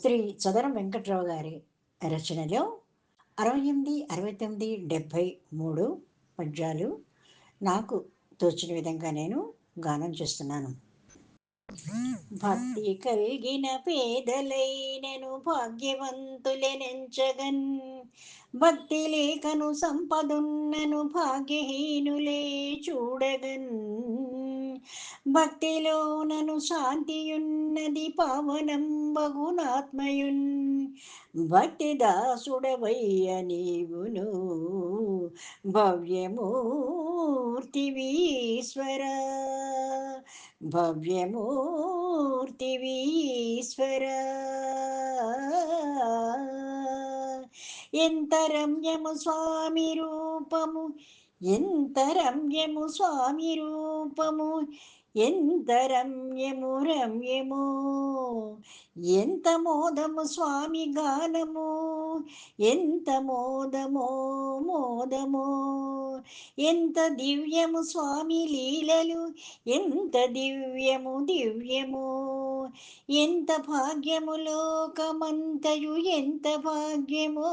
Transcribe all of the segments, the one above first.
శ్రీ చదరం వెంకట్రావు గారి రచనలో అరవై ఎనిమిది అరవై తొమ్మిది డెబ్భై మూడు పద్యాలు నాకు తోచిన విధంగా నేను గానం చేస్తున్నాను. భక్తి కలిగిన పేదలైనను భాగ్యవంతులెనెంచగన్. భక్తి లేఖను సంపదున్నను భాగ్యహీనులే చూడగన్. భక్తిలో నను శాంతియున్నది పావనం బగునాత్మయున్ భక్తి దాసుడవయ్య నీవును. భవ్యమూర్తివీశ్వర భవ్యమూర్తివీశ్వర ఎంత రమ్యము స్వామి రూపము ఎంత రమ్యము స్వామి రూపము ఎంత రమ్యము రమ్యము ఎంత మోదము స్వామి గానము? ఎంత మోదమో మోదమో? ఎంత దివ్యము స్వామి లీలలు? ఎంత దివ్యము దివ్యము? ఎంత భాగ్యము లోకమంతయు ఎంత భాగ్యము?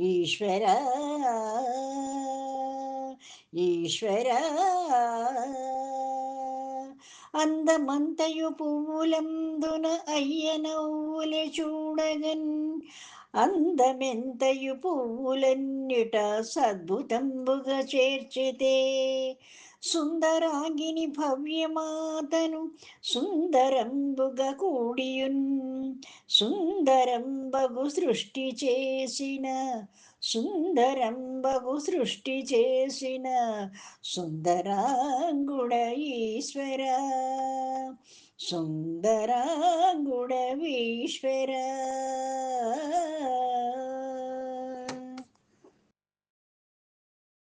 ఈశ్వర ఈశ్వర అందమంతయు పువ్వులందున అయ్య నవ్వులే చూడగన్. అందమెంతయు పువ్వులన్నిట సద్భుతంబుగా చేర్చితే. సుందరాగిని భవ్యమాతను సుందరంబుగా కూడియున్. సుందరంబగు సృష్టి చేసిన సుందరం సుందరంబగు సృష్టి చేసిన సుందరాంగుడ ఈశ్వర. సుందరాంగుడ ఈశ్వర